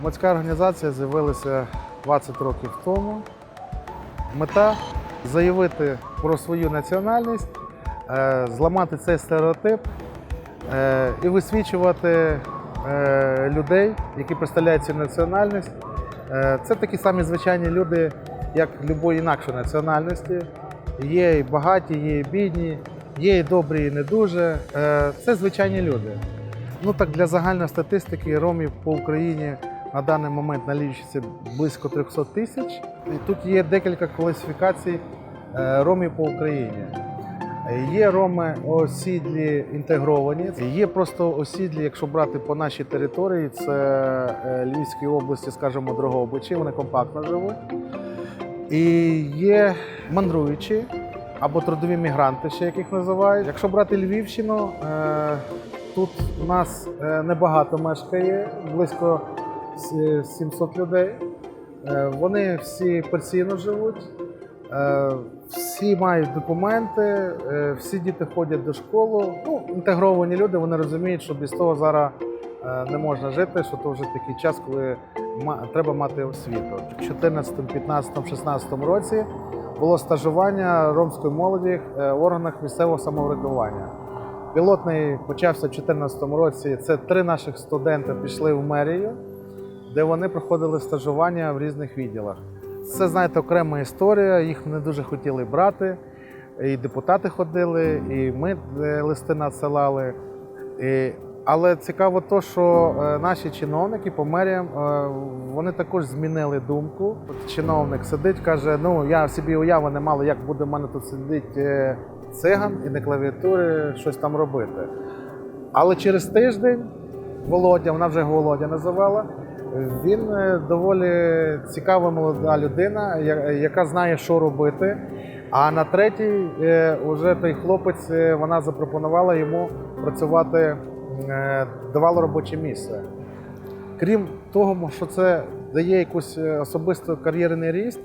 Громадська організація з'явилася 20 років тому. Мета заявити про свою національність, е, зламати цей стереотип е, і висвічувати е, людей, які представляють цю національність. Це такі самі звичайні люди, як любої інакшої національності. Є і багаті, є і бідні, є і добрі, і не дуже. Це звичайні люди. Ну так для загальної статистики ромів по Україні на даний момент налічується близько 300 тисяч. І тут є декілька класифікацій е, ромів по Україні. Є роми осідлі інтегровані, є просто осідлі, якщо брати по нашій території, це е, Львівській області, скажімо, Дрогобичі, вони компактно живуть. І є мандруючі або трудові мігранти, ще яких називають. Якщо брати Львівщину, е, тут у нас небагато мешкає, близько 700 людей. Е, Вони всі постійно живуть, е, всі мають документи, е, всі діти ходять до школи. Ну, інтегровані люди, вони розуміють, що без того зараз не можна жити, що то вже такий час, коли треба мати освіту. В 2014, 15, 16 році було стажування ромської молоді в органах місцевого самоврядування. Пілотний почався в 2014 році. Це три наших студенти пішли в мерію, де вони проходили стажування в різних відділах. Це, знаєте, окрема історія. Їх не дуже хотіли брати. І депутати ходили, і ми е, листи надсилали. І, але цікаво то, що е, наші чиновники по меріям е, вони також змінили думку. От чиновник сидить, каже: ну я собі уяви не мало, як буде в мене тут сидить е, циган і на клавіатурі щось там робити. Але через тиждень Володя, вона вже Володя називала. Він е, доволі цікава молода людина, яка знає, що робити. А на третій е, уже той хлопець е, вона запропонувала йому працювати, давала робоче місце. Крім того, що це дає якийсь е, особистий кар'єрний ріст,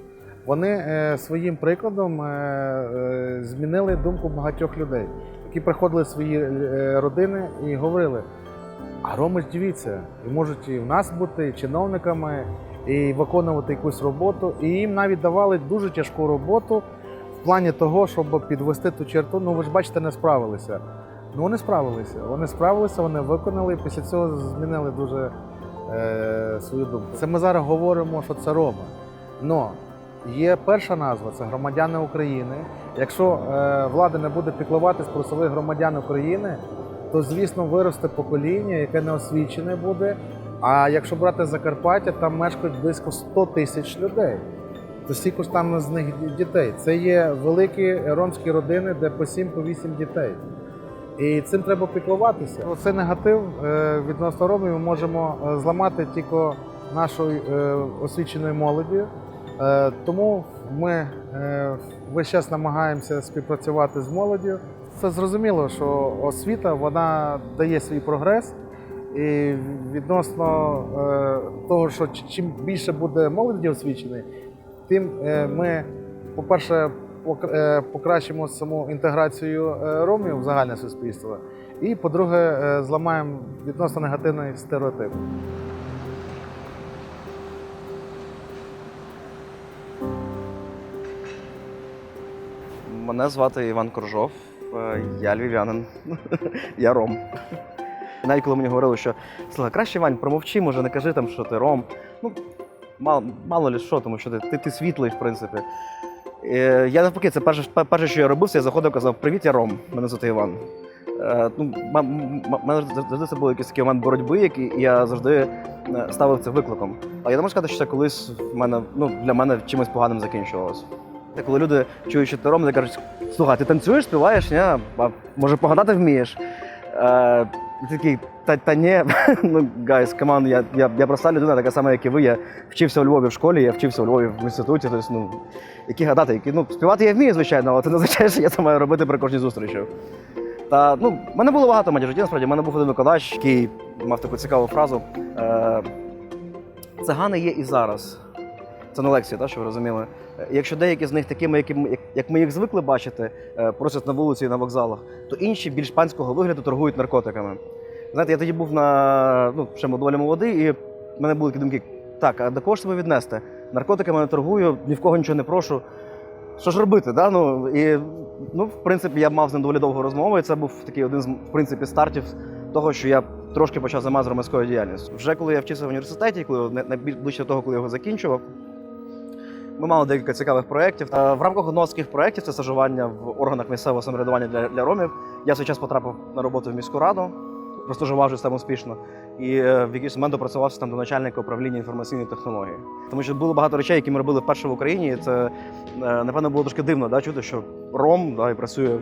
вони своїм прикладом змінили думку багатьох людей, які приходили в свої родини і говорили: а роми дивіться, і можуть і в нас бути чиновниками, і виконувати якусь роботу. І їм навіть давали дуже тяжку роботу в плані того, щоб підвести ту черту. Ну ви ж бачите, не справилися. Ну вони справилися. Вони справилися, вони виконали, і після цього змінили дуже е, свою думку. Це ми зараз говоримо, що це роми. Но є перша назва це громадяни України. Якщо е, влада не буде піклуватись про своїх громадян України, то звісно виросте покоління, яке не освічене буде. А якщо брати Закарпаття, там мешкають близько 100 тисяч людей. То стільки ж там з них дітей. Це є великі ромські родини, де по 7 по 8 дітей. І цим треба піклуватися. Цей негатив е, відносно ромів ми можемо е, зламати тільки нашою е, освіченою молоддю. Тому ми весь час намагаємося співпрацювати з молоддю. Це зрозуміло, що освіта вона дає свій прогрес. І відносно е, того, що чим більше буде молоді освіченої, тим е, ми, по-перше, е, покращимо саму інтеграцію ромів в загальне суспільство. І, по-друге, зламаємо відносно негативний стереотип. Мене звати Іван Коржов, е, я львів'янин, я ром. Навіть коли мені говорили, що слухай, краще Вань, промовчи, може не кажи там, що ти ром. Ну, мало, мало ли що, тому що ти, ти, ти світлий, в принципі. Е, я навпаки, це перше, перше, що я робив, це я заходив і казав, привіт, я ром, мене звати Іван. Е, ну, мене завжди це був якийсь такий момент боротьби, який я завжди е, ставив це викликом. Але я не можу сказати, що це колись в мене, ну, для мене чимось поганим закінчувалося. Коли люди чують, що ти ром, вони кажуть, слухай, ти танцюєш, співаєш, ні? А може погадати вмієш? Е, такий, та, та ні, ну гайс, команд, я, я, я проста людина, така сама, як і ви. Я вчився у Львові в школі, я вчився у Львові в інституті. Тобто, ну, які гадати, які, ну, співати я вмію, звичайно, але це не означає, що я це маю робити при кожній зустрічі. Та ну, мене було багато матір житті, насправді. У мене був один викладач, який мав таку цікаву фразу. Е, Цигани є і зараз. Це на лекції, так, що ви розуміли. Якщо деякі з них такими, як, ми їх звикли бачити, е, просять на вулиці і на вокзалах, то інші більш панського вигляду торгують наркотиками. Знаєте, я тоді був на ну, ще доволі молодий, і в мене були такі думки: так, а до кого ж себе віднести? Наркотиками не торгую, ні в кого нічого не прошу. Що ж робити? Да? Ну, і, ну, в принципі, я мав з ним доволі довгу розмову, і це був такий один з в принципі, стартів того, що я трошки почав займатися громадською діяльністю. Вже коли я вчився в університеті, коли най- найбільш ближче до того, коли я його закінчував, ми мали декілька цікавих проєктів. Е, В рамках одного з таких проєктів це стажування в органах місцевого самоврядування для, для ромів. Я в свій час потрапив на роботу в міську раду, простажувавшись там успішно. І е, в якийсь момент допрацювався там до начальника управління інформаційної технології. Тому що було багато речей, які ми робили вперше в Україні. І це е, напевно було трошки дивно, да, чути, що Ром да, і працює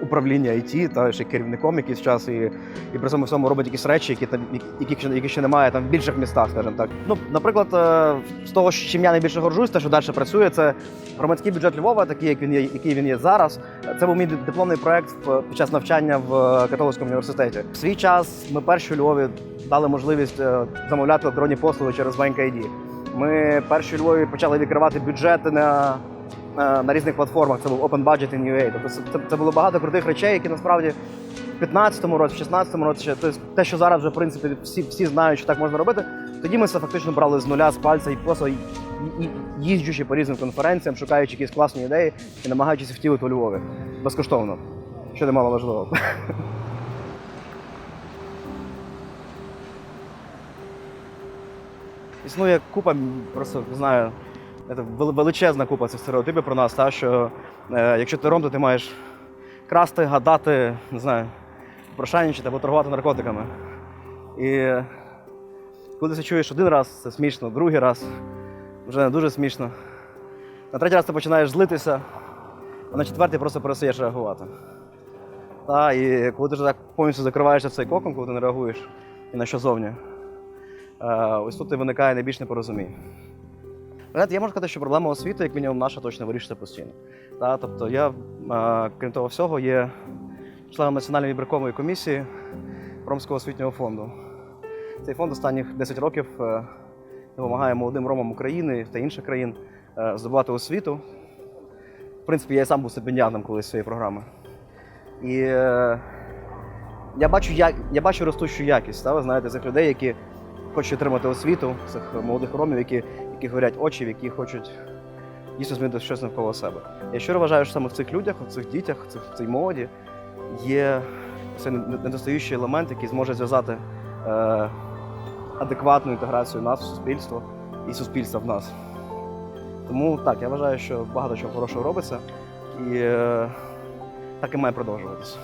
в управлінні IT, та ще керівником якийсь час, і, і при цьому всьому робить якісь речі, які там яких ще, яких ще немає там в більших містах, скажімо так. Ну, наприклад, е, з того, чим я найбільше горжусь, те, що далі працює, це громадський бюджет Львова, такий, як він є, який він є зараз. Це був мій дипломний проект під час навчання в католицькому університеті. В свій час ми перші у Львові дали можливість е, замовляти електронні послуги через Bank ID. Ми перші у Львові почали відкривати бюджети на, на, різних платформах. Це був Open Budget in UA. Тобто це, це, було багато крутих речей, які насправді в 15-му році, в 16-му році, тобто те, що зараз вже в принципі всі, всі знають, що так можна робити. Тоді ми це фактично брали з нуля, з пальця і просто їздячи по різним конференціям, шукаючи якісь класні ідеї і намагаючись втілити у Львові безкоштовно, що немало важливо. Існує купа, просто знаю, величезна купа цих стереотипів про нас, та, що е, якщо ти ром, то ти маєш красти, гадати, не знаю, прошайничати або торгувати наркотиками. І коли ти це чуєш один раз, це смішно, другий раз вже не дуже смішно. На третій раз ти починаєш злитися, а на четвертий просто перестаєш реагувати. Та, і коли ти вже так повністю закриваєшся в цей кокон, коли ти не реагуєш ні на що зовні, е, ось тут і виникає найбільш непорозуміння. Знаєте, я можу сказати, що проблема освіти, як мінімум, наша точно вирішиться постійно. Та, тобто я, е, крім того всього, є членом Національної вибіркової комісії Ромського освітнього фонду. Цей фонд останніх 10 років е, допомагає молодим ромам України та інших країн е, здобувати освіту. В принципі, я і сам був стипендіатом колись цієї програми. І я бачу, я, я бачу ростущу якість, та, ви знаєте, цих людей, які хочуть отримати освіту, цих молодих ромів, які, які горять очі, які хочуть дійсно змінити щось навколо себе. Я щиро вважаю, що саме в цих людях, в цих дітях, в, цих, в цій молоді є цей недостаючий елемент, який зможе зв'язати е, адекватну інтеграцію нас в суспільство і суспільства в нас. Тому так, я вважаю, що багато чого хорошого робиться, і е, так і має продовжуватися.